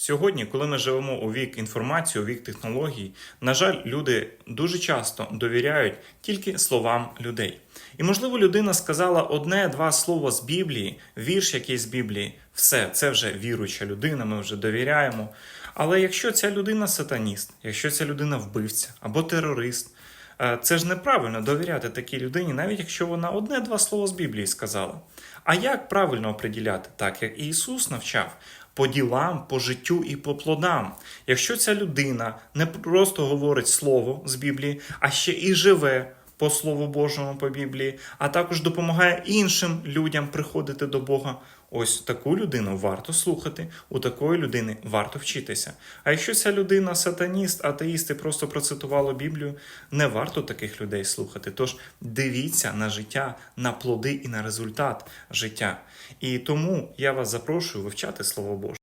Сьогодні, коли ми живемо у вік інформації, у вік технологій, на жаль, люди дуже часто довіряють тільки словам людей. І, можливо, людина сказала одне-два слова з Біблії, вірш якийсь з Біблії, все, це вже віруюча людина, ми вже довіряємо. Але якщо ця людина сатаніст, якщо ця людина вбивця або терорист, е, це ж неправильно довіряти такій людині, навіть якщо вона одне-два слова з Біблії сказала. А як правильно оприділяти, так як Ісус навчав? По ділам, по життю і по плодам. Якщо ця людина не просто говорить слово з Біблії, а ще і живе по Слову Божому по Біблії, а також допомагає іншим людям приходити до Бога. Ось таку людину варто слухати, у такої людини варто вчитися. А якщо ця людина сатаніст, атеїст і просто процитувала Біблію, не варто таких людей слухати. Тож дивіться на життя, на плоди і на результат життя. І тому я вас запрошую вивчати Слово Боже.